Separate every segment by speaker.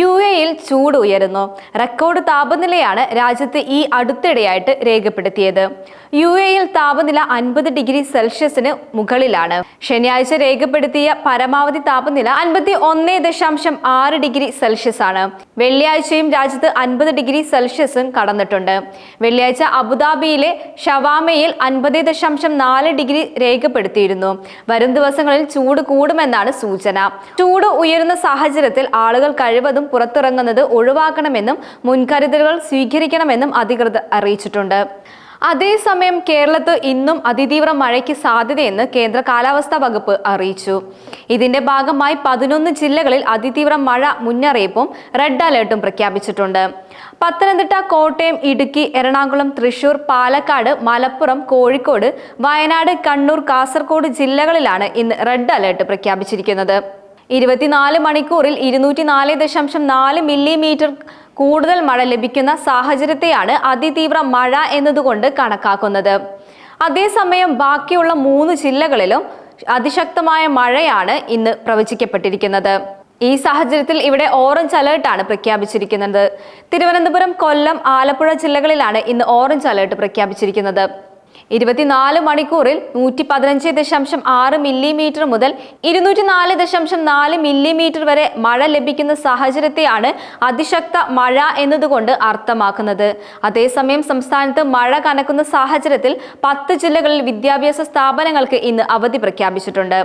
Speaker 1: U എയിൽ ചൂട് ഉയരുന്നു. റെക്കോർഡ് താപനിലയാണ് രാജ്യത്ത് ഈ അടുത്തിടെയായിട്ട് രേഖപ്പെടുത്തിയത്. യു എയിൽ താപനില അൻപത് ഡിഗ്രി സെൽഷ്യസിന് മുകളിലാണ്. ശനിയാഴ്ച രേഖപ്പെടുത്തിയ പരമാവധി താപനില അൻപത്തി ഒന്ന് ദശാംശം ആറ് ഡിഗ്രി സെൽഷ്യസ് ആണ് വെള്ളിയാഴ്ചയും രാജ്യത്ത് അൻപത് ഡിഗ്രി സെൽഷ്യസും കടന്നിട്ടുണ്ട്. വെള്ളിയാഴ്ച അബുദാബിയിലെ ഷവാമയിൽ അൻപത് ദശാംശം നാല് ഡിഗ്രി രേഖപ്പെടുത്തിയിരുന്നു. വരും ദിവസങ്ങളിൽ ചൂട് കൂടുമെന്നാണ് സൂചന. ചൂട് ഉയരുന്ന സാഹചര്യത്തിൽ ആളുകൾ കഴിവതും പുറത്തിറങ്ങുന്നത് ഒഴിവാക്കണമെന്നും മുൻകരുതലുകൾ സ്വീകരിക്കണമെന്നും അധികൃതർ അറിയിച്ചിട്ടുണ്ട്. അതേസമയം കേരളത്ത് ഇന്നും അതിതീവ്ര മഴയ്ക്ക് സാധ്യതയെന്ന് കേന്ദ്ര കാലാവസ്ഥാ വകുപ്പ് അറിയിച്ചു. ഇതിന്റെ ഭാഗമായി പതിനൊന്ന് ജില്ലകളിൽ അതിതീവ്ര മഴ മുന്നറിയിപ്പും റെഡ് അലേർട്ടും പ്രഖ്യാപിച്ചിട്ടുണ്ട്. പത്തനംതിട്ട കോട്ടയം ഇടുക്കി എറണാകുളം തൃശൂർ പാലക്കാട് മലപ്പുറം കോഴിക്കോട് വയനാട് കണ്ണൂർ കാസർഗോഡ് ജില്ലകളിലാണ് ഇന്ന് റെഡ് അലേർട്ട് പ്രഖ്യാപിച്ചിരിക്കുന്നത്. ഇരുപത്തിനാല് മണിക്കൂറിൽ ഇരുന്നൂറ്റി നാല് ദശാംശം നാല് മില്ലിമീറ്റർ കൂടുതൽ മഴ ലഭിക്കുന്ന സാഹചര്യത്തെയാണ് അതിതീവ്ര മഴ എന്നതുകൊണ്ട് കണക്കാക്കുന്നത്. അതേസമയം ബാക്കിയുള്ള മൂന്ന് ജില്ലകളിലും അതിശക്തമായ മഴയാണ് ഇന്ന് പ്രവചിക്കപ്പെട്ടിരിക്കുന്നത്. ഈ സാഹചര്യത്തിൽ ഇവിടെ ഓറഞ്ച് അലേർട്ടാണ് പ്രഖ്യാപിച്ചിരിക്കുന്നത്. തിരുവനന്തപുരം കൊല്ലം ആലപ്പുഴ ജില്ലകളിലാണ് ഇന്ന് ഓറഞ്ച് അലേർട്ട് പ്രഖ്യാപിച്ചിരിക്കുന്നത്. ഇരുപത്തിനാല് മണിക്കൂറിൽ നൂറ്റി പതിനഞ്ച് ദശാംശം ആറ് മില്ലിമീറ്റർ മുതൽ ഇരുന്നൂറ്റി നാല് ദശാംശം നാല് മില്ലിമീറ്റർ വരെ മഴ ലഭിക്കുന്ന സാഹചര്യത്തെയാണ് അതിശക്ത മഴ എന്നതുകൊണ്ട് അർത്ഥമാക്കുന്നത്. അതേസമയം സംസ്ഥാനത്ത് മഴ കനക്കുന്ന സാഹചര്യത്തിൽ പത്ത് ജില്ലകളിൽ വിദ്യാഭ്യാസ സ്ഥാപനങ്ങൾക്ക് ഇന്ന് അവധി പ്രഖ്യാപിച്ചിട്ടുണ്ട്.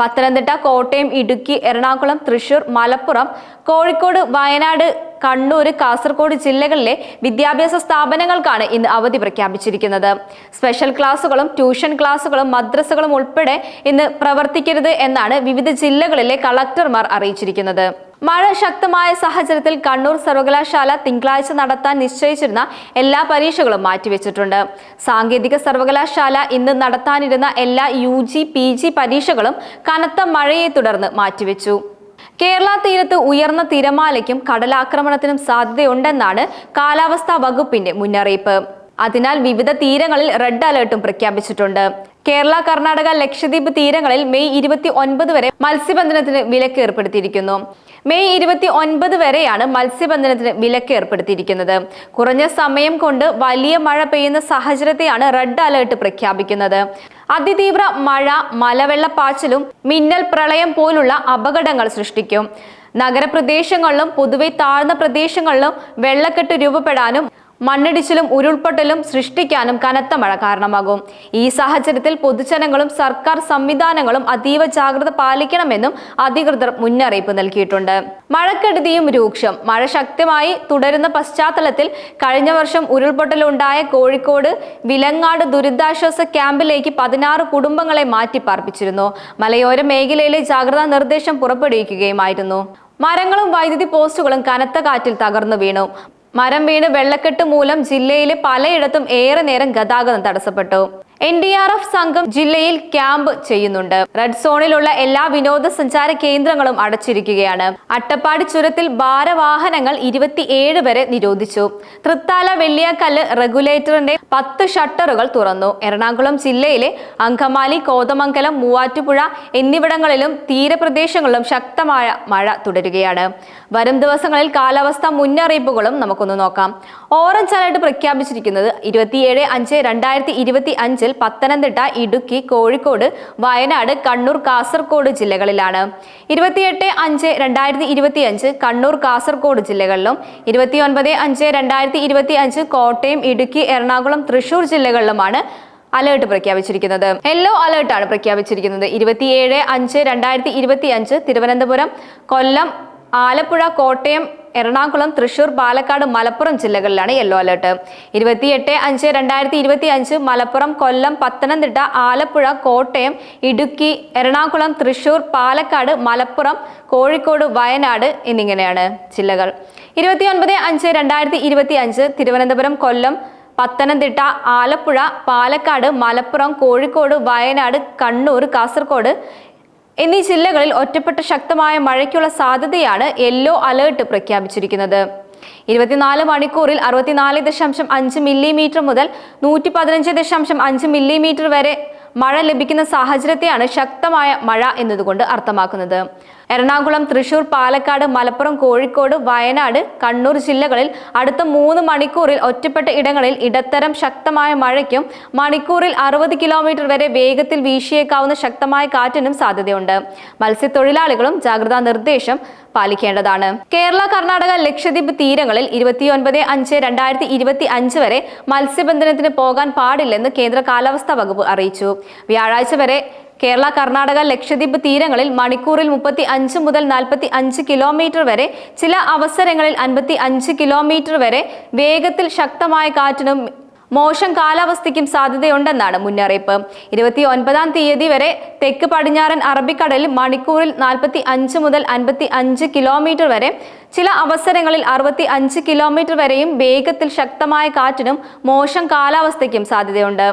Speaker 1: പത്തനംതിട്ട കോട്ടയം ഇടുക്കി എറണാകുളം തൃശൂർ മലപ്പുറം കോഴിക്കോട് വയനാട് കണ്ണൂർ കാസർഗോഡ് ജില്ലകളിലെ വിദ്യാഭ്യാസ സ്ഥാപനങ്ങൾക്കാണ് ഇന്ന് അവധി പ്രഖ്യാപിച്ചിരിക്കുന്നത്. സ്പെഷ്യൽ ക്ലാസുകളും ട്യൂഷൻ ക്ലാസുകളും മദ്രസകളും ഉൾപ്പെടെ ഇന്ന് പ്രവർത്തിക്കരുത് എന്നാണ് വിവിധ ജില്ലകളിലെ കളക്ടർമാർ അറിയിച്ചിരിക്കുന്നത്. മഴ ശക്തമായ സാഹചര്യത്തിൽ കണ്ണൂർ സർവകലാശാല തിങ്കളാഴ്ച നടത്താൻ നിശ്ചയിച്ചിരുന്ന എല്ലാ പരീക്ഷകളും മാറ്റിവെച്ചിട്ടുണ്ട്. സാങ്കേതിക സർവകലാശാല ഇന്ന് നടത്താനിരുന്ന എല്ലാ യു ജി പരീക്ഷകളും കനത്ത മഴയെ തുടർന്ന് മാറ്റിവെച്ചു. കേരള തീരത്ത് ഉയർന്ന തിരമാലയ്ക്കും കടലാക്രമണത്തിനും സാധ്യതയുണ്ടെന്നാണ് കാലാവസ്ഥാ വകുപ്പിന്റെ മുന്നറിയിപ്പ്. അതിനാൽ വിവിധ തീരങ്ങളിൽ റെഡ് അലേർട്ടും പ്രഖ്യാപിച്ചിട്ടുണ്ട്. കേരള കർണാടക ലക്ഷദ്വീപ് തീരങ്ങളിൽ മെയ് ഇരുപത്തി ഒൻപത് വരെ മത്സ്യബന്ധനത്തിന് വിലക്ക് ഏർപ്പെടുത്തിയിരിക്കുന്നു. മെയ് ഇരുപത്തി ഒൻപത് വരെയാണ് മത്സ്യബന്ധനത്തിന് വിലക്ക് ഏർപ്പെടുത്തിയിരിക്കുന്നത്. കുറഞ്ഞ സമയം കൊണ്ട് വലിയ മഴ പെയ്യുന്ന സാഹചര്യത്തെയാണ് റെഡ് അലേർട്ട് പ്രഖ്യാപിക്കുന്നത്. അതിതീവ്ര മഴ മലവെള്ളപ്പാച്ചിലും മിന്നൽ പ്രളയം പോലുള്ള അപകടങ്ങൾ സൃഷ്ടിക്കും. നഗരപ്രദേശങ്ങളിലും പൊതുവെ താഴ്ന്ന പ്രദേശങ്ങളിലും വെള്ളക്കെട്ട് രൂപപ്പെടാനും മണ്ണിടിച്ചിലും ഉരുൾപൊട്ടലും സൃഷ്ടിക്കാനും കനത്ത മഴ കാരണമാകും. ഈ സാഹചര്യത്തിൽ പൊതുജനങ്ങളും സർക്കാർ സംവിധാനങ്ങളും അതീവ ജാഗ്രത പാലിക്കണമെന്നും അധികൃതർ മുന്നറിയിപ്പ് നൽകിയിട്ടുണ്ട്. മഴക്കെടുതിയും രൂക്ഷം. മഴ ശക്തമായി തുടരുന്ന പശ്ചാത്തലത്തിൽ കഴിഞ്ഞ വർഷം ഉരുൾപൊട്ടലുണ്ടായ കോഴിക്കോട് വിലങ്ങാട് ദുരിതാശ്വാസ ക്യാമ്പിലേക്ക് പതിനാറ് കുടുംബങ്ങളെ മാറ്റിപ്പാർപ്പിച്ചിരുന്നു. മലയോര മേഖലയിലെ ജാഗ്രതാ നിർദ്ദേശം പുറപ്പെടുവിക്കുകയുമായിരുന്നു. മരങ്ങളും വൈദ്യുതി പോസ്റ്റുകളും കനത്ത കാറ്റിൽ തകർന്നു വീണു. മരം വീണ് വെള്ളക്കെട്ട് മൂലം ജില്ലയിലെ പലയിടത്തും ഏറെ നേരം ഗതാഗതം തടസ്സപ്പെട്ടു. എൻ ഡി ആർ എഫ് സംഘം ജില്ലയിൽ ക്യാമ്പ് ചെയ്യുന്നുണ്ട്. റെഡ് സോണിലുള്ള എല്ലാ വിനോദസഞ്ചാര കേന്ദ്രങ്ങളും അടച്ചിരിക്കുകയാണ്. അട്ടപ്പാടി ചുരത്തിൽ ഭാരവാഹനങ്ങൾ ഇരുപത്തിയേഴ് വരെ നിരോധിച്ചു. തൃത്താല വെള്ളിയാക്കല്ല് റെഗുലേറ്ററിന്റെ പത്ത് ഷട്ടറുകൾ തുറന്നു. എറണാകുളം ജില്ലയിലെ അങ്കമാലി കോതമംഗലം മൂവാറ്റുപുഴ എന്നിവിടങ്ങളിലും തീരപ്രദേശങ്ങളിലും ശക്തമായ മഴ തുടരുകയാണ്. വരും ദിവസങ്ങളിൽ കാലാവസ്ഥ മുന്നറിയിപ്പുകളും നമുക്കൊന്ന് നോക്കാം. ഓറഞ്ച് അലർട്ട് പ്രഖ്യാപിച്ചിരിക്കുന്നത് ഇരുപത്തിയേഴ് അഞ്ച് രണ്ടായിരത്തി ഇരുപത്തി അഞ്ചിൽ പത്തനംതിട്ട ഇടുക്കി കോഴിക്കോട് വയനാട് കണ്ണൂർ കാസർഗോഡ് ജില്ലകളിലാണ്. ഇരുപത്തിയെട്ട് അഞ്ച് രണ്ടായിരത്തി ഇരുപത്തി അഞ്ച് കണ്ണൂർ കാസർഗോഡ് ജില്ലകളിലും ഇരുപത്തിയൊൻപത് അഞ്ച് രണ്ടായിരത്തി ഇരുപത്തി അഞ്ച് കോട്ടയം ഇടുക്കി എറണാകുളം തൃശൂർ ജില്ലകളിലുമാണ് അലേർട്ട് പ്രഖ്യാപിച്ചിരിക്കുന്നത്. യെല്ലോ അലേർട്ടാണ് പ്രഖ്യാപിച്ചിരിക്കുന്നത്. ഇരുപത്തിയേഴ് അഞ്ച് രണ്ടായിരത്തി ഇരുപത്തി അഞ്ച് തിരുവനന്തപുരം കൊല്ലം ആലപ്പുഴ കോട്ടയം എറണാകുളം തൃശൂർ പാലക്കാട് മലപ്പുറം ജില്ലകളിലാണ് യെല്ലോ അലേർട്ട്. ഇരുപത്തിയെട്ട് അഞ്ച് രണ്ടായിരത്തി ഇരുപത്തി അഞ്ച് മലപ്പുറം കൊല്ലം പത്തനംതിട്ട ആലപ്പുഴ കോട്ടയം ഇടുക്കി എറണാകുളം തൃശൂർ പാലക്കാട് മലപ്പുറം കോഴിക്കോട് വയനാട് എന്നിങ്ങനെയാണ് ജില്ലകൾ. ഇരുപത്തിയൊൻപത് അഞ്ച് രണ്ടായിരത്തി ഇരുപത്തി അഞ്ച് തിരുവനന്തപുരം കൊല്ലം പത്തനംതിട്ട ആലപ്പുഴ പാലക്കാട് മലപ്പുറം കോഴിക്കോട് വയനാട് കണ്ണൂർ കാസർഗോഡ് എന്നീ ജില്ലകളിൽ ഒറ്റപ്പെട്ട ശക്തമായ മഴയ്ക്കുള്ള സാധ്യതയാണ് യെല്ലോ അലേർട്ട് പ്രഖ്യാപിച്ചിരിക്കുന്നത്. ഇരുപത്തിനാല് മണിക്കൂറിൽ അറുപത്തിനാല് ദശാംശം അഞ്ച് മില്ലിമീറ്റർ മുതൽ നൂറ്റി പതിനഞ്ച് ദശാംശം അഞ്ച് മില്ലിമീറ്റർ വരെ മഴ ലഭിക്കുന്ന സാഹചര്യത്തെയാണ് ശക്തമായ മഴ എന്നതുകൊണ്ട് അർത്ഥമാക്കുന്നത്. എറണാകുളം തൃശൂർ പാലക്കാട് മലപ്പുറം കോഴിക്കോട് വയനാട് കണ്ണൂർ ജില്ലകളിൽ അടുത്ത മൂന്ന് മണിക്കൂറിൽ ഒറ്റപ്പെട്ട ഇടങ്ങളിൽ ഇടത്തരം ശക്തമായ മഴയ്ക്കും മണിക്കൂറിൽ അറുപത് കിലോമീറ്റർ വരെ വേഗത്തിൽ വീശിയേക്കാവുന്ന ശക്തമായ കാറ്റിനും സാധ്യതയുണ്ട്. മത്സ്യത്തൊഴിലാളികളും ജാഗ്രതാ നിർദ്ദേശം പാലിക്കേണ്ടതാണ്. കേരള കർണാടക ലക്ഷദ്വീപ് തീരങ്ങളിൽ ഇരുപത്തിയൊൻപത് അഞ്ച് രണ്ടായിരത്തി ഇരുപത്തി അഞ്ച് വരെ മത്സ്യബന്ധനത്തിന് പോകാൻ പാടില്ലെന്ന് കേന്ദ്ര കാലാവസ്ഥാ വകുപ്പ് അറിയിച്ചു. വ്യാഴാഴ്ച വരെ കേരള കർണാടക ലക്ഷദ്വീപ് തീരങ്ങളിൽ മണിക്കൂറിൽ മുപ്പത്തി അഞ്ച് മുതൽ നാൽപ്പത്തി അഞ്ച് കിലോമീറ്റർ വരെ ചില അവസരങ്ങളിൽ അൻപത്തി അഞ്ച് കിലോമീറ്റർ വരെ വേഗത്തിൽ ശക്തമായ കാറ്റിനും മോശം കാലാവസ്ഥയ്ക്കും സാധ്യതയുണ്ടെന്നാണ് മുന്നറിയിപ്പ്. ഇരുപത്തി ഒൻപതാം തീയതി വരെ തെക്ക് പടിഞ്ഞാറൻ അറബിക്കടലിൽ മണിക്കൂറിൽ നാൽപ്പത്തി അഞ്ച് മുതൽ അൻപത്തി അഞ്ച് കിലോമീറ്റർ വരെ ചില അവസരങ്ങളിൽ അറുപത്തി അഞ്ച് കിലോമീറ്റർ വരെയും വേഗത്തിൽ ശക്തമായ കാറ്റിനും മോശം കാലാവസ്ഥയ്ക്കും സാധ്യതയുണ്ട്.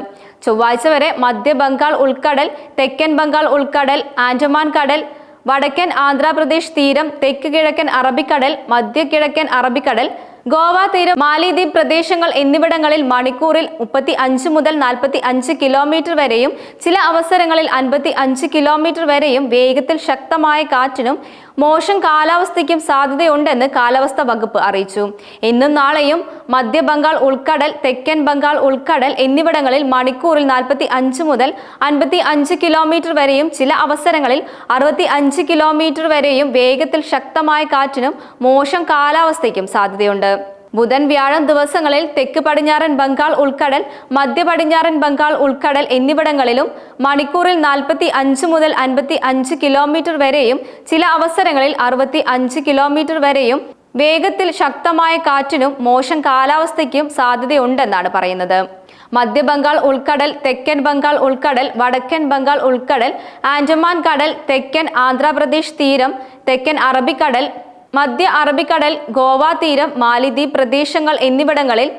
Speaker 1: ചൊവ്വാഴ്ച വരെ മധ്യ ബംഗാൾ ഉൾക്കടൽ തെക്കൻ ബംഗാൾ ഉൾക്കടൽ ആൻഡമാൻ കടൽ വടക്കൻ ആന്ധ്രാപ്രദേശ് തീരം തെക്ക് കിഴക്കൻ അറബിക്കടൽ മധ്യ കിഴക്കൻ അറബിക്കടൽ ഗോവ തീരം മാലിദ്വീപ് പ്രദേശങ്ങൾ എന്നിവിടങ്ങളിൽ മണിക്കൂറിൽ മുപ്പത്തി അഞ്ച് മുതൽ നാൽപ്പത്തി അഞ്ച് കിലോമീറ്റർ വരെയും ചില അവസരങ്ങളിൽ അൻപത്തി അഞ്ച് കിലോമീറ്റർ വരെയും വേഗത്തിൽ ശക്തമായ കാറ്റിനും മോശം കാലാവസ്ഥയ്ക്കും സാധ്യതയുണ്ടെന്ന് കാലാവസ്ഥാ വകുപ്പ് അറിയിച്ചു. ഇന്നും നാളെയും മധ്യ ബംഗാൾ ഉൾക്കടൽ തെക്കൻ ബംഗാൾ ഉൾക്കടൽ എന്നിവിടങ്ങളിൽ മണിക്കൂറിൽ നാൽപ്പത്തി അഞ്ച് മുതൽ അൻപത്തി അഞ്ച് കിലോമീറ്റർ വരെയും ചില അവസരങ്ങളിൽ അറുപത്തി അഞ്ച് കിലോമീറ്റർ വരെയും വേഗത്തിൽ ശക്തമായ കാറ്റിനും മോശം കാലാവസ്ഥയ്ക്കും സാധ്യതയുണ്ട്. ബുധൻ വ്യാഴം ദിവസങ്ങളിൽ തെക്ക് പടിഞ്ഞാറൻ ബംഗാൾ ഉൾക്കടൽ മധ്യ പടിഞ്ഞാറൻ ബംഗാൾ ഉൾക്കടൽ എന്നിവിടങ്ങളിലും മണിക്കൂറിൽ നാൽപ്പത്തി അഞ്ച് മുതൽ അൻപത്തി അഞ്ച് കിലോമീറ്റർ വരെയും ചില അവസരങ്ങളിൽ അറുപത്തി അഞ്ച് കിലോമീറ്റർ വരെയും വേഗത്തിൽ ശക്തമായ കാറ്റിനും മോശം കാലാവസ്ഥയ്ക്കും സാധ്യതയുണ്ടെന്നാണ് പറയുന്നത്. മധ്യ ബംഗാൾ ഉൾക്കടൽ തെക്കൻ ബംഗാൾ ഉൾക്കടൽ വടക്കൻ ബംഗാൾ ഉൾക്കടൽ ആൻഡമാൻ കടൽ തെക്കൻ ആന്ധ്രാപ്രദേശ് തീരം തെക്കൻ അറബിക്കടൽ മധ്യ അറബിക്കടൽ ഗോവ തീരം മാലിദ്വീപ് പ്രദേശങ്ങൾ എന്നിവിടങ്ങളിൽ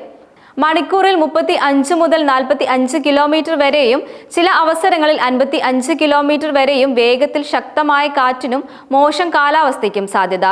Speaker 1: മണിക്കൂറിൽ മുപ്പത്തി അഞ്ച് മുതൽ നാൽപ്പത്തി അഞ്ച് കിലോമീറ്റർ വരെയും ചില അവസരങ്ങളിൽ അൻപത്തി അഞ്ച് കിലോമീറ്റർ വരെയും വേഗത്തിൽ ശക്തമായ കാറ്റിനും മോശം കാലാവസ്ഥയ്ക്കും സാധ്യത.